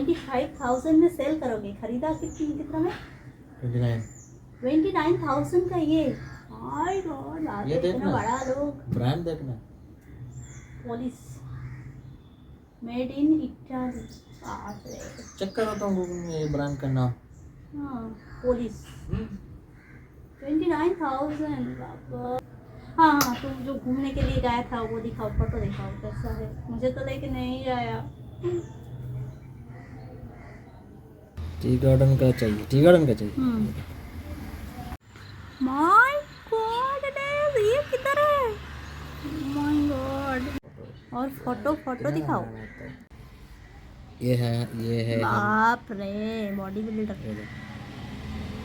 Twenty five thousand में sale करोगे? खरीदा कितनी कितना में? Twenty nine twenty nine thousand का ये? माय गॉड ये देखना। बड़ा लोग। ब्रांड देखना। Police made in Italy check करो तो गूगल में ये ब्रांड का नाम। हाँ पुलिस ट्वेंटी नाइन थाउज़ेंड हाँ हाँ तुम जो घूमने के लिए गया था वो दिखाओ फ़ोटो दिखाओ कैसा है? मुझे तो लेके नहीं जाया टी गार्डन का चाहिए टी गार्डन का चाहिए। माय गॉड ये किधर है? माय गॉड और फ़ोटो फ़ोटो दिखाओ। ये है ये है बाप रे body builder.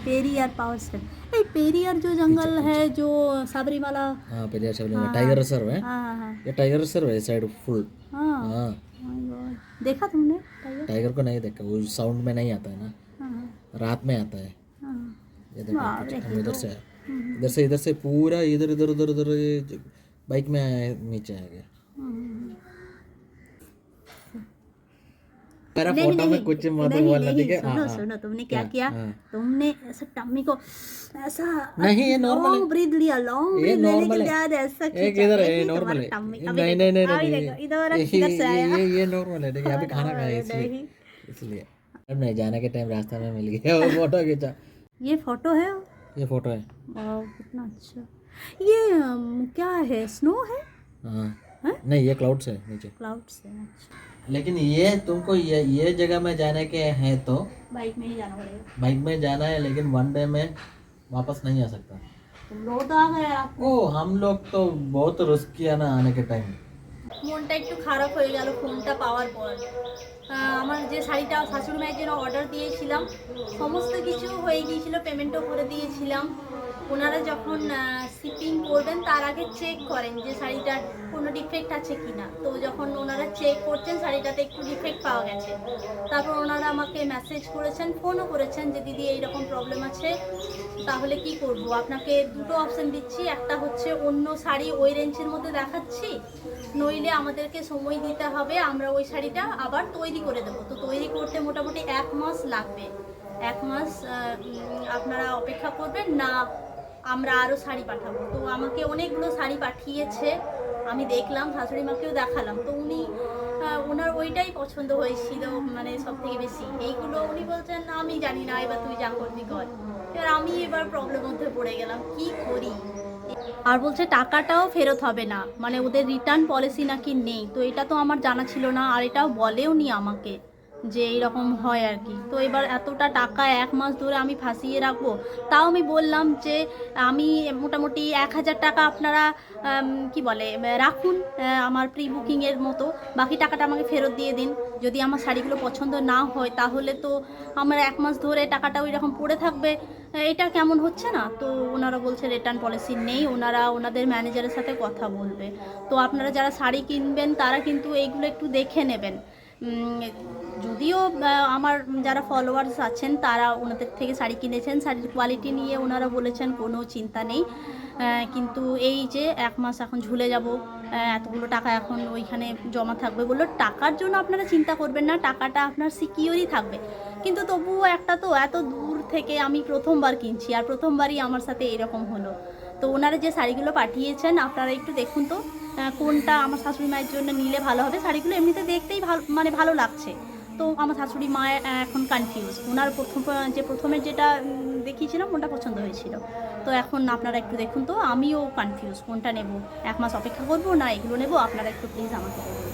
Periyar power station ए पेरियार जो जंगल है जो सबरीमाला। हाँ पेरियार शबरीमला टाइगर रिज़र्व है। हाँ हाँ हाँ। ये टाइगर रिज़र्व है साइड फुल हाँ। हाँ। My God. देखा तुमने? टाइगर को नहीं देखा वो साउंड में नहीं आता है ना। हाँ। रात में आता है। हाँ। ये देखो हम इधर से इधर से इधर से पूरा इधर इधर उधर उधर बाइक में नीचे आ गया। नहीं, फ़ोटो में कुछ मत बोलना ठीक है सुनो हाँ, हाँ। सुनो तुमने क्या? क्या? किया? हाँ। तुमने ऐसा टम्मी को ऐसा नहीं, ये है। लॉन्ग ब्रीथ लिया लॉन्ग ये ब्रीथ लेने के बाद ऐसा एक इधर है ये नॉर्मल है। नहीं नहीं नहीं नहीं इधर इधर से आया। ये ये नॉर्मल है। देखिए अभी खाना खाया इसलिए इसलिए। अब नहीं जाने के टाइम रास्ते में मिल गया वो फ़ोटो खींचा। ये फ़ोटो है? ये फ़ोटो है। वाह कितना अच्छा। ये क्या है? स्नो है? हाँ। हैं? नहीं ये क्लाउड्स है नीचे क्लाउड्स है अच्छा लेकिन ये तुमको ये ये जगह में जाने के हैं तो बाइक में ही जाना पड़ेगा बाइक में जाना है लेकिन वन डे में वापस नहीं आ सकता तुम लोग तो आ गए आप ओ हम लोग तो बहुत रिस्क किया ना आने के टाइम মনটা একটু খারাপ হয়ে গেল ফোনটা পাওয়ার পর আহ, আমার যে শাড়িটা শাশুড়ি মায়ের জন্য অর্ডার দিয়েছিলাম, সমস্ত কিছু হয়ে গিয়েছিল পেমেন্টও করে দিয়েছিলাম। ওনারা যখন শিপিং করবেন, তার আগে চেক করেন যে শাড়িটার কোনো ডিফেক্ট আছে কি না তো যখন ওনারা চেক করছেন, শাড়িটাতে একটু ডিফেক্ট পাওয়া গেছে। তারপর ওনারা আমাকে মেসেজ করেছেন ফোনও করেছেন যে, দিদি, এইরকম প্রবলেম আছে, তাহলে কি করব? আপনাকে দুটো অপশান দিচ্ছি। একটা হচ্ছে অন্য শাড়ি ওই রেঞ্জের মধ্যে দেখাচ্ছি, নইলে আমাদেরকে সময় দিতে হবে, আমরা ওই শাড়িটা আবার তৈরি করে দেবো। তো তৈরি করতে মোটামুটি এক মাস লাগবে। এক মাস আপনারা অপেক্ষা করবেন। না, আমরা আরও শাড়ি পাঠাবো। তো আমাকে অনেকগুলো শাড়ি পাঠিয়েছে। আমি দেখলাম, শাশুড়ি মাকেও দেখালাম। তো উনি ওনার ওইটাই পছন্দ হয়েছিল মানে সব থেকে বেশি। এইগুলো উনি বলছেন না আমি জানি না, এবার তুই যা করবি কর। এবার আমি এবার প্রবলেম মধ্যে পড়ে গেলাম, কি করি? আর বলছে টাকাটাও ফেরত হবে না। মানে ওদের রিটার্ন পলিসি নাকি নেই। তো এটা তো আমার জানা ছিল না, আর এটাও বলেও নি আমাকে। যে এইরকম হয় আর কি। তো এবার এতটা টাকা এক মাস ধরে আমি ফাঁসিয়ে রাখব, তাও আমি বললাম যে আমি মোটামুটি এক হাজার টাকা আপনারা কি বলে, রাখুন আমার প্রি বুকিংয়ের মতো। বাকি টাকাটা আমাকে ফেরত দিয়ে দিন। যদি আমার শাড়িগুলো পছন্দ না হয়, তাহলে তো আমার এক মাস ধরে টাকাটা ওই রকম পড়ে থাকবে। এটা কেমন হচ্ছে না? তো ওনারা বলছে রিটার্ন পলিসি নেই। ওনারা ওনাদের ম্যানেজারের সাথে কথা বলবে। তো আপনারা যারা শাড়ি কিনবেন, তারা কিন্তু এইগুলো একটু দেখে নেবেন। যদিও আমার যারা ফলোয়ার্স আছেন, তারা ওনাদের থেকে শাড়ি কিনেছেন। শাড়ির কোয়ালিটি নিয়ে ওনারা বলেছেন, কোনো চিন্তা নেই। কিন্তু এই যে এক মাস এখন ঝুলে যাব এতগুলো টাকা এখন ওইখানে জমা থাকবে বলল, টাকার জন্য আপনারা চিন্তা করবেন না, টাকাটা আপনার সিকিওরই থাকবে। কিন্তু তবুও একটা তো, এত দূর থেকে আমি প্রথমবার কিনছি, আর প্রথমবারই আমার সাথে এরকম হলো। তো ওনারা যে শাড়িগুলো পাঠিয়েছেন, আপনারা একটু দেখুন তো। কোনটা আমার শাশুড়ি মায়ের জন্য নিলে ভালো হবে, শাড়িগুলো এমনিতে দেখতেই ভালো মানে ভালো লাগছে। তো আমার শাশুড়ি মা এখন কনফিউজ ওনার প্রথম যে প্রথমে যেটা দেখিয়েছিলাম ওটা পছন্দ হয়েছিল। তো এখন আপনারা একটু দেখুন তো, আমিও কনফিউজ কোনটা নেব? এক মাস অপেক্ষা করব না, এগুলো নেব? আপনারা একটু প্লিজ আমাকে বলুন।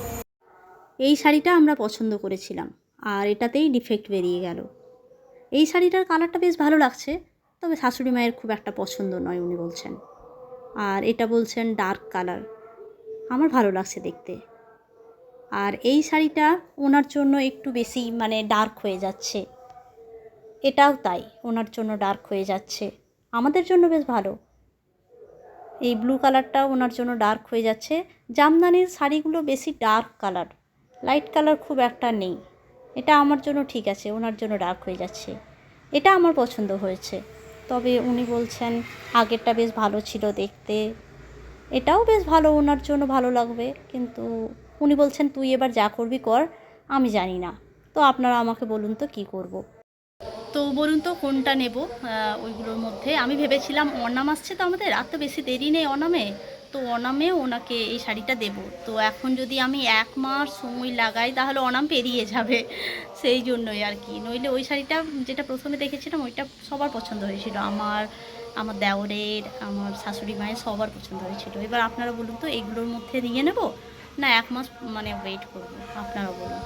এই শাড়িটা আমরা পছন্দ করেছিলাম, আর এটাতেই ডিফেক্ট বেরিয়ে গেল। এই শাড়িটার কালারটা বেশ ভালো লাগছে, তবে শাশুড়ি মায়ের খুব একটা পছন্দ নয়, উনি বলছেন। আর এটা বলছেন ডার্ক কালার আমার ভালো লাগছে দেখতে। আর এই শাড়িটা ওনার জন্য একটু বেশি মানে ডার্ক হয়ে যাচ্ছে। এটাও তাই, ওনার জন্য ডার্ক হয়ে যাচ্ছে। আমাদের জন্য বেশ ভালো। এই ব্লু কালারটাও ওনার জন্য ডার্ক হয়ে যাচ্ছে। জামদানির শাড়িগুলো বেশি ডার্ক কালার লাইট কালার খুব একটা নেই। এটা আমার জন্য ঠিক আছে, ওনার জন্য ডার্ক হয়ে যাচ্ছে। এটা আমার পছন্দ হয়েছে। তবে উনি বলছেন আগেরটা বেশ ভালো ছিল দেখতে। এটাও বেশ ভালো, ওনার জন্য ভালো লাগবে। কিন্তু উনি বলছেন, তুই এবার যা করবি কর, আমি জানি না। তো আপনারা আমাকে বলুন তো কি করব। তো বলুন তো, কোনটা নেব? ওইগুলোর মধ্যে। আমি ভেবেছিলাম অনাম আসছে তো আমাদের, আর তো বেশি দেরি নেই অনামে। তো অনামে ওনাকে এই শাড়িটা দেব। তো এখন যদি আমি এক মাস সময় লাগাই, তাহলে অনাম পেরিয়ে যাবে। সেই জন্যই আর কি। নইলে ওই শাড়িটা যেটা প্রথমে দেখেছিলাম, ওইটা সবার পছন্দ হয়েছিল। আমার আমার দেওরের, আমার শাশুড়ি মায়ের সবার পছন্দ হয়েছিল। এবার আপনারা বলুন তো, এগুলোর মধ্যে নিয়ে নেব? না এক মাস মানে ওয়েট করব? আপনারা বলুন।